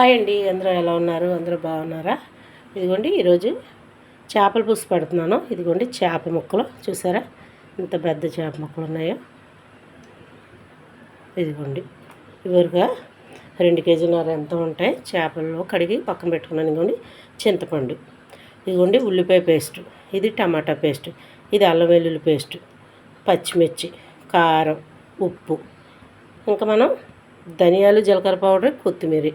Hi అండి అందరూ ఎలా ఉన్నారు? అందరూ బాగున్నారా? ఇదిగోండి ఈరోజు చేపల పులుసు పెడుతున్నాను. ఇదిగోండి చేప ముక్కలు. చూసారా? ఇంత పెద్ద చేప ముక్కలు ఉన్నాయో. ఇదిగోండి ఇవరుగా రెండు కేజీన్నర ఎంత ఉంటాయి? చేపల్లో కడిగి పక్కన పెట్టుకున్నాను. ఇదిగోండి చింతపండు. ఇదిగోండి ఉల్లిపాయ పేస్ట్. ఇది టమాటా పేస్ట్. ఇది అల్లం వెల్లుల్లి పేస్ట్. పచ్చిమిర్చి కారం ఉప్పు. ఇంకా మనం ధనియాలు జీలకర్ర పౌడర్ కొత్తిమీర.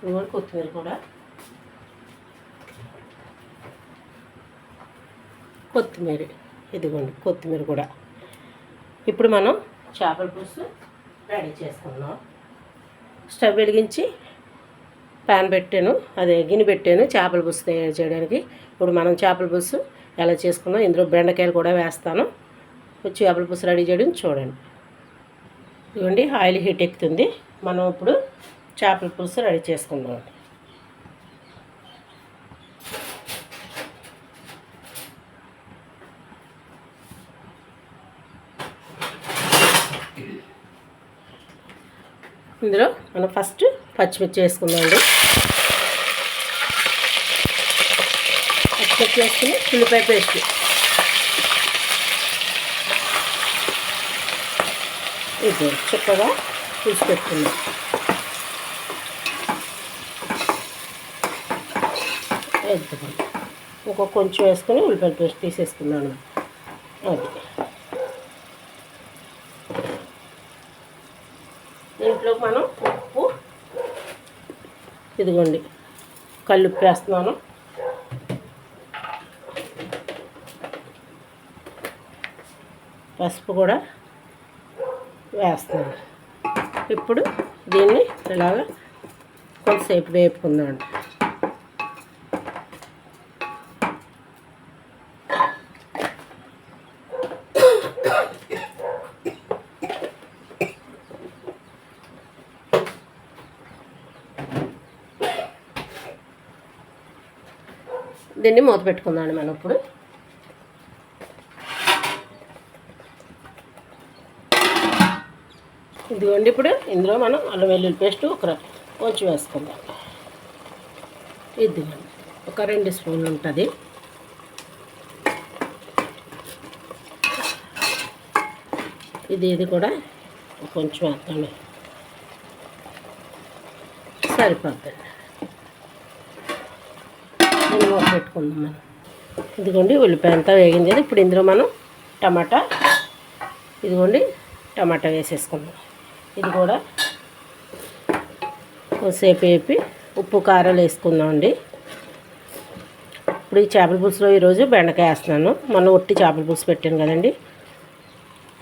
ఇదిగోండి కొత్తిమీర కూడా. కొత్తిమీర ఇదిగోండి కొత్తిమీర కూడా. ఇప్పుడు మనం చేపల పులుసు రెడీ చేసుకుందాం. స్టవ్ వెలిగించి ప్యాన్ పెట్టాను అదే గిన్నె పెట్టాను చేపల పులుసు తయారు చేయడానికి. ఇప్పుడు మనం చేపల పులుసు ఎలా చేసుకుందాం ఇందులో బెండకాయలు కూడా వేస్తాను. చేపల పులుసు రెడీ చేయడం చూడండి. ఇదిగోండి ఆయిల్ హీట్ ఎక్కుతుంది. మనం ఇప్పుడు చేపల పులుసు రెడీ చేసుకుందాం ఇందులో మనం ఫస్ట్ పచ్చిమిర్చి వేసుకుందామండి పచ్చిమిర్చి వేసుకుని ఉల్లిపాయ పేస్ట్. ఇది చక్కగా తీసి పెట్టుకుందాం. వేద్దాం ఒక కొంచెం వేసుకొని ఉల్లిపాయ పేస్ట్ తీసేసుకున్నాను. అది. దీంట్లో మనం ఉప్పు ఇదిగోండి కల్లుప్పు వేస్తున్నాను. పసుపు కూడా వేస్తున్నాను. ఇప్పుడు దీన్ని ఇలాగ కొంతసేపు వేపుకుందాం దీన్ని మూత పెట్టుకుందాం మనం ఇప్పుడు. ఇదిగోండి ఇప్పుడు ఇందులో మనం అల్లం వెల్లుల్లి పేస్ట్ ఒక కొంచెం వేసుకుందాం. ఇదిగోండి ఒక రెండు స్పూన్లు ఉంటుంది. ఇది ఇది కూడా కొంచెం వేస్తాను సరిపోతుంది దీన్ని మూత పెట్టుకుందాం మనం ఇదిగోండి ఉల్లిపాయ అంతా వేగింది కదా ఇప్పుడు ఇందులో మనం టమాటా ఇదిగోండి టమాటా వేసేసుకుందాం. ఇది కూడా కొద్దిసేపు వేపి ఉప్పు కారాలు వేసుకుందామండి ఇప్పుడు ఈ చేపల పులుసులో ఈరోజు బెండకాయ వేస్తున్నాను. మనం ఒట్టి చేపల పులుసు పెట్టాను కదండి.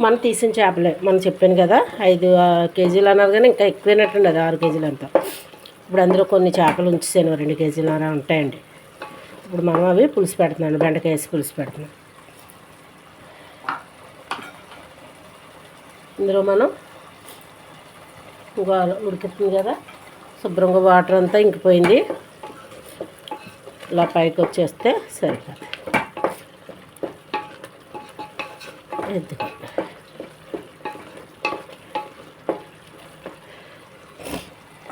మనం తీసిన చేపలే మనం చెప్పాను కదా ఐదు కేజీలు అన్నారు కానీ ఇంకా ఎక్కువైనట్టుండదు అది ఆరు కేజీలు అంతా. ఇప్పుడు అందులో కొన్ని చేపలు ఉంచేసాను రెండు కేజీలన్నర ఉంటాయండి. ఇప్పుడు మనం అవి పులుసు పెడుతున్నాను బెండకాయ వేసి పులుసు పెడుతున్నాను. ఇందులో మనం ఇంకా ఉడికిస్తుంది కదా శుభ్రంగా వాటర్ అంతా ఇంకిపోయింది. ఇలా పైకి వచ్చేస్తే సరిపోతుంది. ఎద్దుకో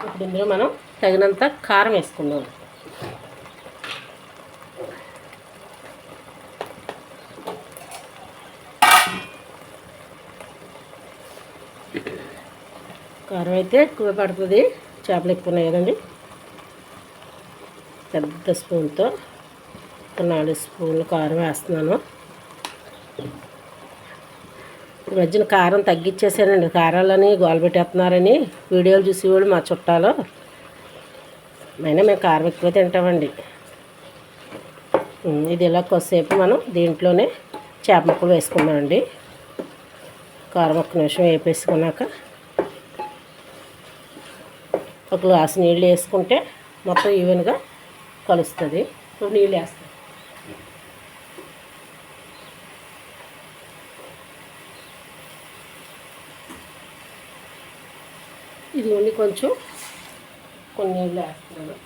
ఇప్పుడు ఇందులో మనం తగినంత కారం వేసుకుందాం. కారం అయితే ఎక్కువ పడుతుంది. చేపలు ఎక్కువ ఉన్నాయి కదండి. పెద్ద స్పూన్తో ఒక నాలుగు స్పూన్లు కారం వేస్తున్నాను. ఈ మధ్యన కారం తగ్గించేసానండి కారాలని గోల పెట్టేస్తున్నారని వీడియోలు చూసేవాళ్ళు మా చుట్టాలు. అయినా మేము కారం ఎక్కువ తింటామండి. ఇది ఇలా కొద్దిసేపు మనం దీంట్లోనే చేప ముక్కలు వేసుకుందామండి. కారం ఒక్క నిమిషం వేపేసుకున్నాక ఒక గ్లాస్ నీళ్ళు వేసుకుంటే మొత్తం ఈవెన్గా కలుస్తుంది. ఇప్పుడు నీళ్ళు వేస్తాం. ఇది ఉండి కొంచెం కొన్ని నీళ్ళు వేస్తున్నాను.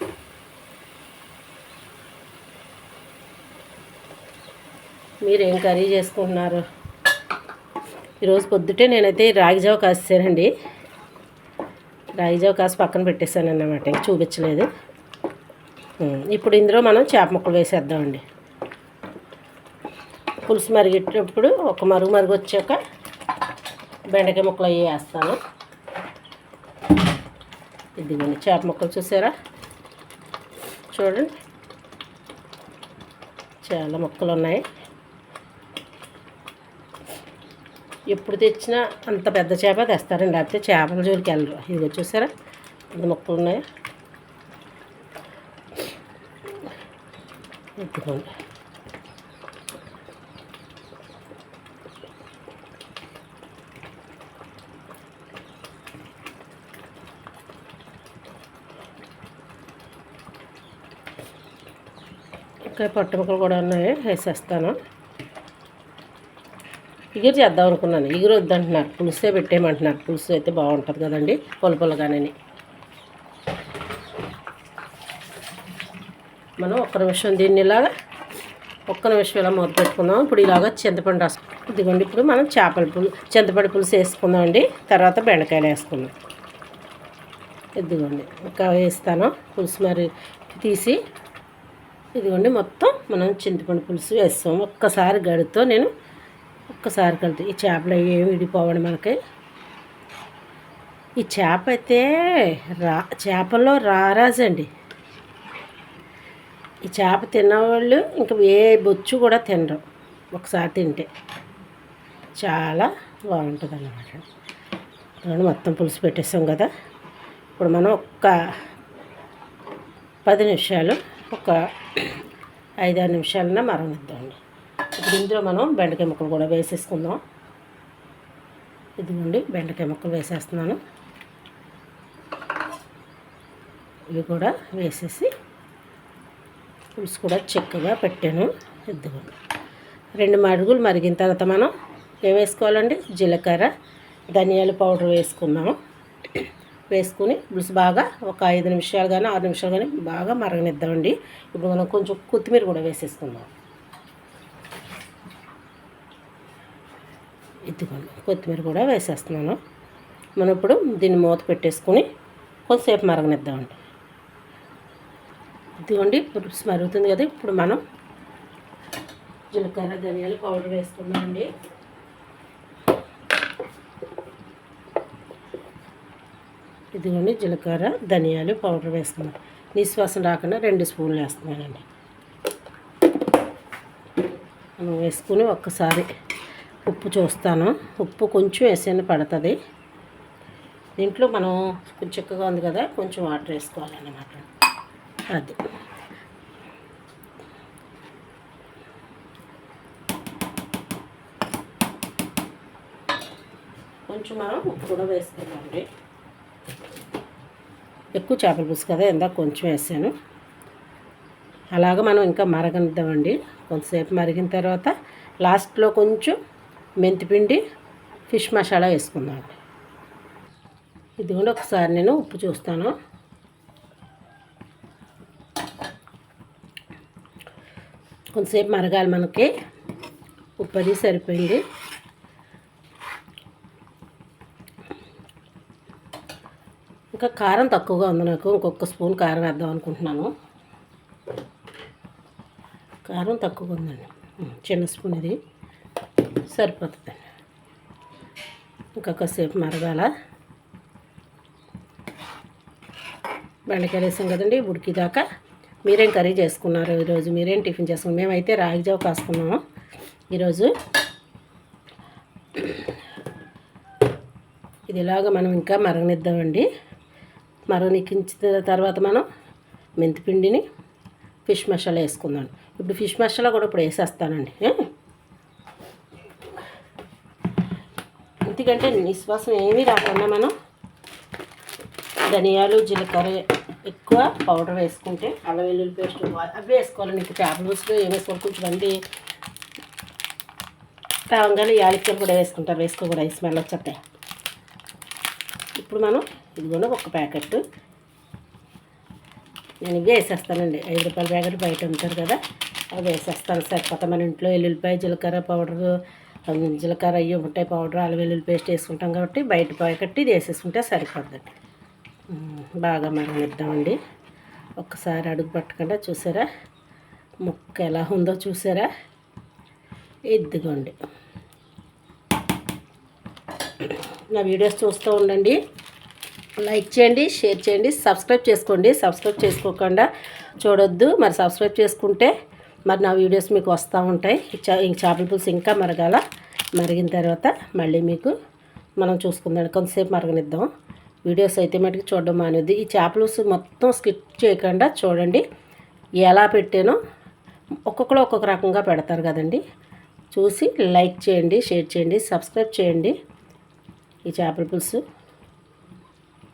మీరు ఏం కర్రీ చేసుకుంటున్నారు? ఈరోజు పొద్దుటే నేనైతే రాగి జావ కాసానండి రాగి కాసి పక్కన పెట్టేశాను అన్నమాట ఇంక చూపించలేదు. ఇప్పుడు ఇందులో మనం చేప ముక్కలు వేసేద్దామండి. పులుసు మరిగేటప్పుడు ఒక మరుగు మరుగు వచ్చాక బెండకాయ ముక్కలు అవి వేస్తాను. ఇదిగోండి చేప ముక్కలు చూసారా? చూడండి. చాలా ముక్కలు ఉన్నాయి. ఎప్పుడు తెచ్చినా అంత పెద్ద చేప తెస్తారండి. లేకపోతే చేపల జోలికి వెళ్ళరు. ఇదిగో చూసారా? అంత ముక్కలు ఉన్నాయి. ఇదిగోండి. ఇంకా పొట్ట ముక్కలు కూడా ఉన్నాయి. వేసేస్తాను. ఇగురు చేద్దాం అనుకున్నాను. ఇగురు వద్దంటున్నారు పులుసే పెట్టేయమంటున్నారు. పులుసు అయితే బాగుంటుంది కదండి. పొలపొలగానని మనం ఒక్క నిమిషం దీన్ని ఇలాగా ఒక్క నిమిషం ఇలా మూత పెట్టుకుందాం. ఇప్పుడు ఇలాగా చింతపండు రసం ఇదిగోండి. ఇప్పుడు మనం చేపల పులు చింతపండు పులుసు వేసుకుందాం అండి. తర్వాత బెండకాయలు వేసుకుందాం. ఇదిగోండి. ఇంకా వేస్తాను. పులుసు మరి తీసి ఇదిగోండి. మొత్తం మనం చింతపండు పులుసు వేస్తాం. ఒక్కసారి గడితో నేను ఒక్కసారి కలిపి. ఈ చేపలు అవి ఏమి విడిపోవండి మనకి. ఈ చేప అయితే రా చేపల్లో రారాజండి. ఈ చేప తిన్నవాళ్ళు ఇంకా ఏ బొచ్చు కూడా తినరు. ఒకసారి తింటే చాలా బాగుంటుంది అన్నమాట మొత్తం పులుసు పెట్టేసాం కదా. ఇప్పుడు మనం ఒక్క పది నిమిషాలు ఒక ఐదారు నిమిషాలన్నా మరణిద్దామండి ఇప్పుడు ఇందులో మనం బెండకాయ ముక్కలు కూడా వేసేసుకుందాం. ఇదిగోండి బెండకాయ ముక్కలు వేసేస్తున్నాను. ఇవి కూడా వేసేసి పులుసు కూడా చక్కగా పెట్టాను. ఇదిగోండి రెండు మరుగులు మరిగిన తర్వాత మనం ఏం వేసుకోవాలండి? జీలకర్ర ధనియాల పౌడర్ వేసుకున్నాము వేసుకుని పులుసు బాగా ఒక ఐదు నిమిషాలు కానీ ఆరు నిమిషాలు కానీ బాగా మరగనిద్దామండి. ఇప్పుడు మనం కొంచెం కొత్తిమీర కూడా వేసేసుకుందాం. ఇదిగోండి కొత్తిమీర కూడా వేసేస్తున్నాను. మనం ఇప్పుడు దీన్ని మూత పెట్టేసుకుని కొద్దిసేపు మరగనిద్దామండి. ఇదిగోండి పులుసు మరుగుతుంది కదా ఇప్పుడు మనం జీలకర్ర ధనియాల పౌడర్ వేసుకున్నామండి ఇదిగోండి జీలకర్ర ధనియాలు పౌడర్ వేసుకున్నాం నిశ్వాసం రాకుండా రెండు స్పూన్లు వేస్తున్నానండి. మనం వేసుకుని ఒక్కసారి ఉప్పు చూస్తాను. ఉప్పు కొంచెం వేసేది పడుతుంది. దీంట్లో మనం కొంచెం చిక్కగా ఉంది కదా కొంచెం వాటర్ వేసుకోవాలన్నమాట. అది. కొంచెం మనం ఉప్పు కూడా వేసుకుందామండి ఎక్కువ చేపల పులుసు కదా ఇందాక కొంచెం వేసాను. అలాగ మనం ఇంకా మరగనిద్దామండి. కొంతసేపు మరిగిన తర్వాత లాస్ట్లో కొంచెం మెంతిపిండి ఫిష్ మసాలా వేసుకుందాం. ఇది కూడా ఒకసారి నేను ఉప్పు చూస్తాను. కొంతసేపు మరగాలి మనకి. ఉప్పు అది సరిపోయింది. ఇంకా కారం తక్కువగా ఉంది నాకు. ఇంకొక స్పూన్ కారం వేద్దాం అనుకుంటున్నాను. కారం తక్కువగా ఉందండి. చిన్న స్పూన్ ఇది. సరిపోతుంది. ఇంకొకసేపు మరగాల. బెండకాయలు వేసాం కదండి ఉడికిదాకా మీరేం కర్రీ చేసుకున్నారు ఈరోజు? మీరేం టిఫిన్ చేసుకున్నారు? మేమైతే రాగి జావ కాసుకున్నాము. ఈరోజు ఇది ఇలాగ మనం ఇంకా మరగనిద్దామండి. మరగనిక్కించిన తర్వాత మనం మెంతిపిండిని ఫిష్ మసాలా వేసుకుందాం. ఇప్పుడు ఫిష్ మసాలా కూడా ఇప్పుడు వేసేస్తానండి ఏ? ఎందుకంటే నిశ్వాసం ఏమీ రాకుండా మనం ధనియాలు జీలకర్ర ఎక్కువ పౌడర్ వేసుకుంటే అల్లం వెల్లుల్లి పేస్ట్ అవి వేసుకోవాలి. నీకు ట్యాబ్లెట్స్లో ఏం వేసుకోవాలి? కొంచెం మంది లవంగాలు యాలక్కలు కూడా వేసుకుంటారు. వేసుకోకూడదు స్మెల్ వచ్చేస్తాయి ఇప్పుడు మనం ఇదిగోండి ఒక ప్యాకెట్. నేను ఇవి వేసేస్తానండి. ఐదు రూపాయల ప్యాకెట్ బయట ఉంటారు కదా అవి వేసేస్తాను. సరిపోతా మన ఇంట్లో ఎల్లుల్లిపాయ జీలకర్ర పౌడరు జీలకర్ర అయ్యి ఉంటాయి పౌడర్ అల్లం వెల్లుల్లి పేస్ట్ వేసుకుంటాం కాబట్టి బయట ప్యాకెట్ ఇది వేసేసుకుంటే సరిపోద్దండి. బాగా మరగనిద్దామండి ఒక్కసారి అడుగు పట్టకుండా చూసారా? ముక్క ఎలా ఉందో చూసారా? ఇదిగోండి. నా వీడియోస్ చూస్తూ ఉండండి. లైక్ చేయండి షేర్ చేయండి సబ్స్క్రైబ్ చేసుకోండి. సబ్స్క్రైబ్ చేసుకోకుండా చూడొద్దు. మరి సబ్స్క్రైబ్ చేసుకుంటే మరి నా వీడియోస్ మీకు వస్తూ ఉంటాయి. చేపల పులుసు ఇంకా మరగాల. మరిగిన తర్వాత మళ్ళీ మీకు మనం చూసుకుందాం. కొంతసేపు మరగనిద్దాం. వీడియోస్ అయితే మటుకు చూడడం మానేది ఈ చేపల పులుసు మొత్తం స్కిప్ చేయకుండా చూడండి. ఎలా పెట్టానో ఒక్కొక్కరు ఒక్కొక్క రకంగా పెడతారు కదండి. చూసి లైక్ చేయండి షేర్ చేయండి సబ్స్క్రైబ్ చేయండి. ఈ చేపల పులుసు.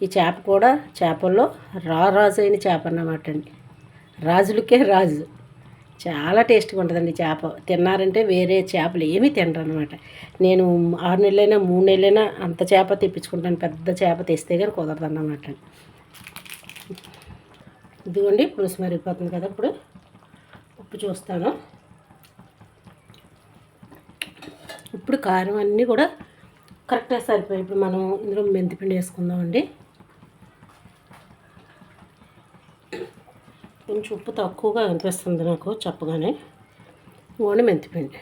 ఈ చేప కూడా చేపల్లో రా రాజు అయిన చేప అన్నమాట అండి. రాజులకే రాజు. చాలా టేస్ట్గా ఉంటుందండి చేప. తిన్నారంటే వేరే చేపలు ఏమీ తినరు అనమాట నేను ఆరు నెలలైనా మూడు నెలలైనా అంత చేప తెప్పించుకుంటాను. పెద్ద చేప తెస్తే కానీ కుదరదు అన్నమాట ఇదిగోండి పులుసు మరిగిపోతుంది కదా ఇప్పుడు. ఉప్పు చూస్తాను. ఇప్పుడు కారం అన్నీ కూడా కరెక్ట్గా సరిపోయి ఇప్పుడు మనం ఇందులో మెంతిపిండి వేసుకుందామండి. కొంచెం ఉప్పు తక్కువగా అనిపిస్తుంది నాకు చెప్పగానే. ఓని మెంతిపిండి.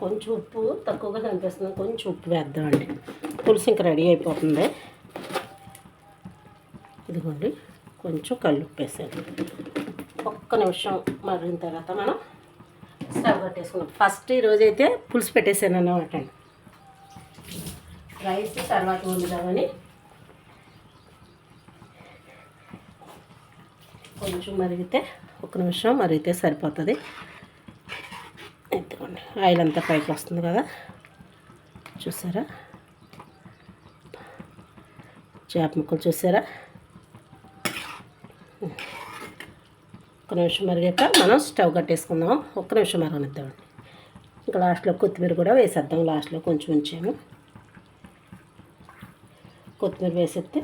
కొంచెం ఉప్పు తక్కువగా కనిపిస్తుంది. కొంచెం ఉప్పు వేద్దామండి. పులుసు ఇంకా రెడీ అయిపోతుంది. ఇదిగోండి. కొంచెం కళ్ళు ఉప్పేసాను ఒక్క నిమిషం మరిగిన తర్వాత మనం స్టవ్ కట్టేసుకున్నాం ఫస్ట్ ఈరోజైతే పులుసు పెట్టేసాను అన్నమాట అండి. రైస్ తర్వాత వండుదామని. కొంచెం మరిగితే ఒక నిమిషం మరిగితే సరిపోతుంది. ఎత్తుకోండి ఆయిల్ అంతా పైకి వస్తుంది కదా. చూసారా? చేప ముక్కలు చూసారా? ఒక నిమిషం మరిగాక మనం స్టవ్ కట్టేసుకుందాం. ఒక్క నిమిషం మరగనిద్దామండి. ఇంకా లాస్ట్లో కొత్తిమీర కూడా వేసేద్దాం. లాస్ట్లో కొంచెం ఉంచాము. కొత్తిమీర వేసేస్తే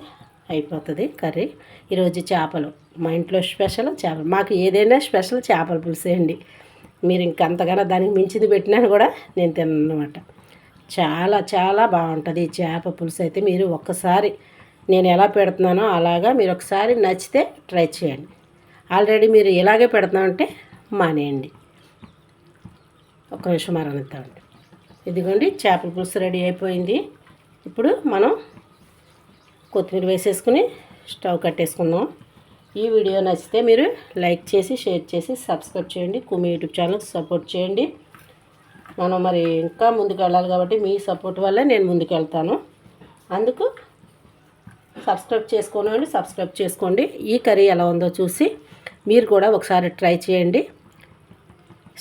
అయిపోతుంది కర్రీ. ఈరోజు చేపలు మా ఇంట్లో స్పెషల్ చేపలు. మాకు ఏదైనా స్పెషల్ చేపల పులుసే అండి. మీరు ఇంకంతగానో దానికి మించింది పెట్టినా కూడా నేను తిన్నమాట. చాలా చాలా బాగుంటుంది ఈ చేప పులుసు అయితే. మీరు ఒక్కసారి నేను ఎలా పెడుతున్నానో అలాగా మీరు ఒకసారి నచ్చితే ట్రై చేయండి. ఆల్రెడీ మీరు ఇలాగే పెడుతున్నామంటే మానేయండి. ఒక్క నిమిషం మరనిద్దామండి. ఇదిగోండి చేపల పులుసు రెడీ అయిపోయింది. ఇప్పుడు మనం కొత్తిమీర వేసేసుకుని స్టవ్ కట్టేసుకుందాం. ఈ వీడియో నచ్చితే మీరు లైక్ చేసి షేర్ చేసి సబ్స్క్రైబ్ చేయండి. కుమి యూట్యూబ్ ఛానల్ సపోర్ట్ చేయండి. మనం మరి ఇంకా ముందుకు వెళ్ళాలి కాబట్టి మీ సపోర్ట్ వల్లే నేను ముందుకు వెళ్తాను. అందుకు సబ్స్క్రైబ్ చేసుకోనివ్వండి వాళ్ళు సబ్స్క్రైబ్ చేసుకోండి. ఈ కర్రీ ఎలా ఉందో చూసి మీరు కూడా ఒకసారి ట్రై చేయండి.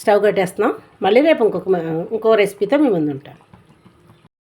స్టవ్ కట్టేస్తున్నాం. మళ్ళీ రేపు ఇంకొక ఇంకో రెసిపీతో మీ ముందు ఉంటాను.